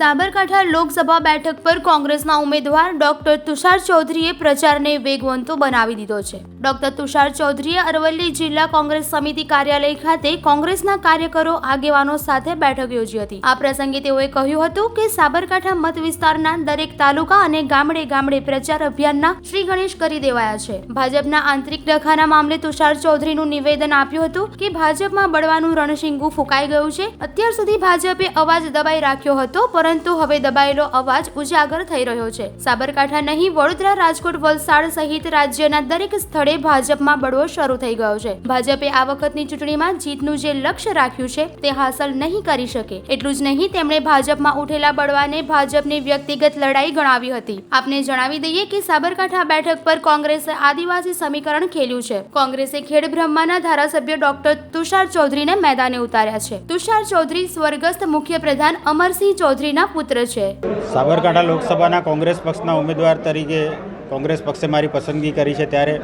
સાબરકાંઠા લોકસભા બેઠક પર કોંગ્રેસના ઉમેદવાર ડોક્ટર તુષાર ચૌધરીએ પ્રચારને વેગવંતો બનાવી દીધો છે. ડોક્ટર તુષાર ચૌધરીએ અરવલ્લી જિલ્લા કોંગ્રેસ સમિતિ કાર્યાલય ખાતે કોંગ્રેસના કાર્યકરો આગેવાનો સાથે બેઠક યોજી હતી. આ પ્રસંગે તેઓએ કહ્યું હતું કે સાબરકાંઠા મત વિસ્તારના દરેક તાલુકા અને ગામડે ગામડે પ્રચાર અભિયાનના શ્રી ગણેશ કરી દેવાયા છે. ભાજપના આંતરિક ડખાના મામલે તુષાર ચૌધરીનું નિવેદન આપ્યું હતું કે ભાજપમાં બળવાનું રણશીંગુ ફૂંકાઈ ગયું છે. અત્યાર સુધી ભાજપે અવાજ દબાઈ રાખ્યો હતો, પરંતુ હવે દબાયેલો અવાજ ઉજાગર થઈ રહ્યો છે. સાબરકાંઠા નહીં, વડોદરા, રાજકોટ, વલસાડ સહિત રાજ્યના દરેક સ્થળે ભાજપમાં બળવો શરૂ થઈ ગયો છે. ભાજપે આ વખતની ચૂંટણીમાં જીતનું જે લક્ષ્ય રાખ્યું છે, તે હાંસલ નહીં કરી શકે. એટલું જ નહીં, તેમણે ભાજપમાં ઉઠેલા બળવાને ભાજપની વ્યક્તિગત લડાઈ ગણાવી હતી. આપને જણાવી દઈએ કે સાબરકાંઠા બેઠક પર કોંગ્રેસે આદિવાસી સમીકરણ ખેલ્યું છે. કોંગ્રેસે ખેડબ્રહ્માના ધારાસભ્ય ડોક્ટર તુષાર ચૌધરીને મેદાને ઉતાર્યા છે. તુષાર ચૌધરી સ્વર્ગસ્થ મુખ્ય પ્રધાન અમરસિંહ ચૌધરીના પુત્ર છે? સાબરકાંઠા લોકસભાના કોંગ્રેસ પક્ષના ઉમેદવાર તરીકે કોંગ્રેસ પક્ષે મારી પસંદગી કરી છે. ત્યારે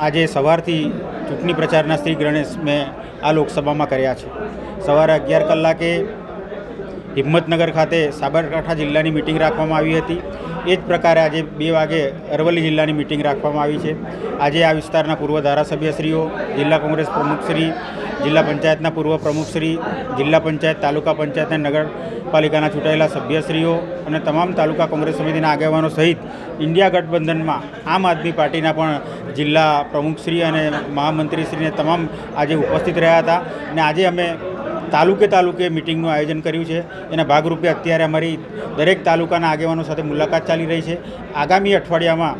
આજે સવારથી ચૂંટણી પ્રચારના શ્રી ગણેશ મેં આ લોકસભામાં કર્યા છે. સવારે અગિયાર કલાકે હિંમતનગર ખાતે સાબરકાંઠા જિલ્લાની મિટિંગ રાખવામાં આવી હતી. એ જ પ્રકારે આજે બે વાગે અરવલ્લી જિલ્લાની મિટિંગ રાખવામાં આવી છે. આજે આ વિસ્તારના પૂર્વ ધારાસભ્યશ્રીઓ, જિલ્લા કોંગ્રેસ પ્રમુખશ્રી જિલ્લા પંચાયતના પૂર્વ પ્રમુખશ્રી જિલ્લા પંચાયત, તાલુકા પંચાયત અને નગરપાલિકાના ચૂંટાયેલા સભ્યશ્રીઓ અને તમામ તાલુકા કોંગ્રેસ સમિતિના આગેવાનો સહિત ઇન્ડિયા ગઠબંધનમાં આમ આદમી પાર્ટીના પણ જિલ્લા પ્રમુખશ્રી અને મહામંત્રીશ્રીને તમામ આજે ઉપસ્થિત રહ્યા હતા. અને આજે અમે તાલુકે તાલુકે મિટિંગનું આયોજન કર્યું છે. એના ભાગરૂપે અત્યારે અમારી દરેક તાલુકાના આગેવાનો સાથે મુલાકાત ચાલી રહી છે. આગામી અઠવાડિયામાં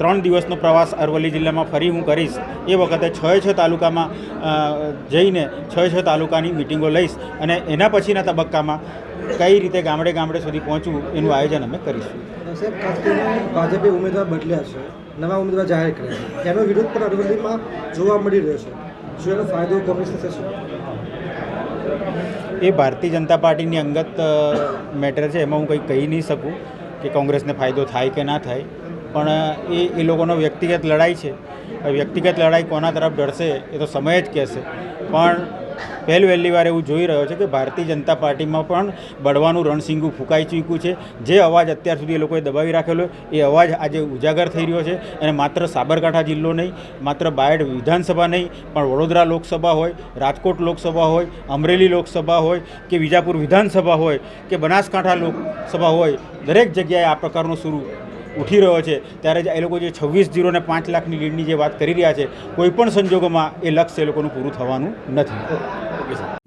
ત્રણ દિવસનો પ્રવાસ અરવલ્લી જિલ્લામાં ફરી હું કરીશ. એ વખતે છ છ તાલુકામાં જઈને છ છ તાલુકાની મિટિંગો લઈશ અને એના પછીના તબક્કામાં કઈ રીતે ગામડે ગામડે સુધી પહોંચવું એનું આયોજન અમે કરીશું. સાહેબ ખાસ ભાજપે ઉમેદવાર બદલ્યા છે નવા ઉમેદવાર જાહેર કર્યા છે. એનો વિરોધ પણ અરવલ્લીમાં જોવા મળી રહ્યો છે. શું એનો ફાયદો કોંગ્રેસને થશે? એ ભારતીય જનતા પાર્ટીની અંગત મેટર છે એમાં હું કંઈ કહી નહીં શકું કે કોંગ્રેસને ફાયદો થાય કે ના થાય. પણ એ એ લોકોનો વ્યક્તિગત લડાઈ છે. વ્યક્તિગત લડાઈ કોના તરફ ડરશે એ તો સમય જ કહેશે. પણ, પહેલ વહેલી વાર એવું જોઈ રહ્યો છે કે ભારતીય જનતા પાર્ટીમાં પણ બળવાનું રણસિંગું ફૂંકાઈ ચૂક્યું છે. જે અવાજ અત્યાર સુધી એ લોકોએ દબાવી રાખેલો એ અવાજ આજે ઉજાગર થઈ રહ્યો છે. અને માત્ર સાબરકાંઠા જિલ્લો નહીં, માત્ર બાયડ વિધાનસભા નહીં, પણ વડોદરા લોકસભા હોય, રાજકોટ લોકસભા હોય, અમરેલી લોકસભા હોય, કે વિજાપુર વિધાનસભા હોય, કે બનાસકાંઠા લોકસભા હોય, દરેક જગ્યાએ આ પ્રકારનો શરૂ ઉઠી રહ્યો છે, ત્યારે જ એ લોકો જે છવ્વીસ જીરો ને પાંચ લાખની લીડની જે વાત કરી રહ્યા છે, કોઈ પણ સંજોગોમાં એ લક્ષ્ય એ લોકોનું પૂરું થવાનું નથી.